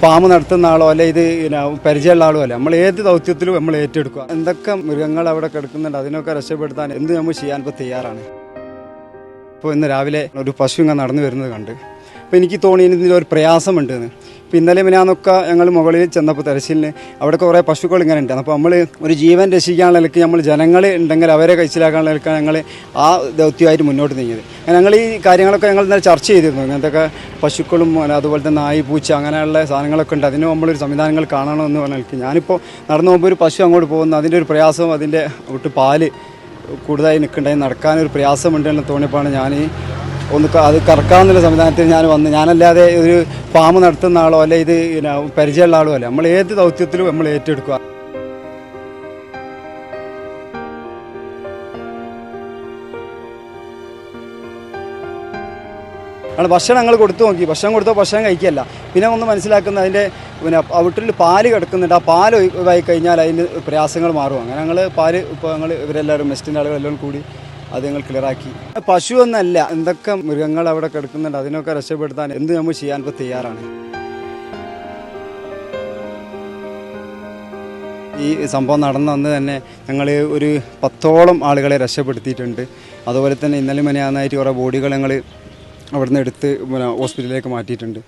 Farm നടത്തുന്ന ആളോ അല്ലെ ഇത് പരിചയമുള്ള ആളോ അല്ല? നമ്മൾ ഏത് ദൗത്യത്തിലും നമ്മൾ ഏറ്റെടുക്കുക. എന്തൊക്കെ മൃഗങ്ങൾ അവിടെ കിടക്കുന്നുണ്ട് അതിനൊക്കെ രക്ഷപ്പെടുത്താൻ എന്ത് നമ്മൾ ചെയ്യാൻ ഇപ്പോൾ തയ്യാറാണ്. ഇപ്പോൾ ഇന്ന് രാവിലെ ഒരു പശു ഇങ്ങനെ നടന്നു വരുന്നത് കണ്ട്. അപ്പോൾ എനിക്ക് തോന്നി ഇതിന്റെ ഒരു പ്രയാസമുണ്ട് ഇപ്പോൾ ഇന്നലെ മിനാന്നൊക്കെ ഞങ്ങൾ മുകളിൽ ചെന്നപ്പോൾ തെരച്ചിലിന് അവിടെ കുറേ പശുക്കൾ ഇങ്ങനെ ഉണ്ട്. അപ്പോൾ നമ്മൾ ഒരു ജീവൻ രക്ഷിക്കാനുള്ള ഇലക്ക് നമ്മൾ ജനങ്ങൾ ഉണ്ടെങ്കിൽ അവരെ കഴിച്ചിലാക്കാനുള്ള ഇലക്കാണ് ഞങ്ങൾ ആ ദൗത്യമായിട്ട് മുന്നോട്ട് നീങ്ങിയത്. ഞങ്ങൾ ഈ കാര്യങ്ങളൊക്കെ ഞങ്ങൾ ഇന്നലെ ചർച്ച ചെയ്തിരുന്നു. ഇങ്ങനത്തെ പശുക്കളും അതുപോലെ തന്നെ നായി പൂച്ച അങ്ങനെയുള്ള സാധനങ്ങളൊക്കെ ഉണ്ട്. അതിന് നമ്മളൊരു സംവിധാനങ്ങൾ കാണണമെന്ന് പറഞ്ഞാൽ ഞാനിപ്പോൾ നടന്നു പോകുമ്പോൾ ഒരു പശു അങ്ങോട്ട് പോകുന്നു. അതിന്റെ ഒരു പ്രയാസവും അതിന്റെ വിട്ട് പാൽ കൂടുതലായി നിൽക്കേണ്ടത് നടക്കാനൊരു പ്രയാസമുണ്ടെന്ന് തോന്നിയപ്പോഴാണ് ഞാൻ ഒന്ന് അത് കറക്കാവുന്നൊരു സംവിധാനത്തിൽ ഞാൻ വന്ന് ഞാനല്ലാതെ ഒരു ഫാം നടത്തുന്ന ആളോ അല്ലെ ഇത് പരിചയമുള്ള ആളോ അല്ല. നമ്മൾ ഏത് ദൗത്യത്തിലും നമ്മൾ ഏറ്റെടുക്കുക. ഭക്ഷണങ്ങൾ കൊടുത്തു നോക്കി. ഭക്ഷണം കൊടുത്തോ ഭക്ഷണം കഴിക്കല്ല. പിന്നെ ഒന്ന് മനസ്സിലാക്കുന്ന അതിന്റെ പിന്നെ വീട്ടിൽ പാൽ കിടക്കുന്നുണ്ട്. ആ പാൽ ഒഴിവായി കഴിഞ്ഞാൽ അതിന് പ്രയാസങ്ങൾ മാറും. അങ്ങനെ ഞങ്ങൾ പാൽ ഇപ്പോൾ ഞങ്ങൾ ഇവരെല്ലാവരും മെസ്റ്റിന്റെ ആളുകളെല്ലാം കൂടി അത് ഞങ്ങൾ ക്ലിയറാക്കി പശു എന്നല്ല എന്തൊക്കെ മൃഗങ്ങൾ അവിടെ കിടക്കുന്നുണ്ട് അതിനൊക്കെ രക്ഷപ്പെടുത്താൻ എന്ത് നമ്മൾ ചെയ്യാൻ ഇപ്പോൾ തയ്യാറാണ്. ഈ സംഭവം നടന്ന അന്ന് തന്നെ ഞങ്ങൾ ഒരു പത്തോളം ആളുകളെ രക്ഷപ്പെടുത്തിയിട്ടുണ്ട്. അതുപോലെ തന്നെ ഇന്നലെ മനയാന്നായിട്ട് കുറേ ബോഡികൾ ഞങ്ങൾ അവിടുന്ന് എടുത്ത് ഹോസ്പിറ്റലിലേക്ക് മാറ്റിയിട്ടുണ്ട്.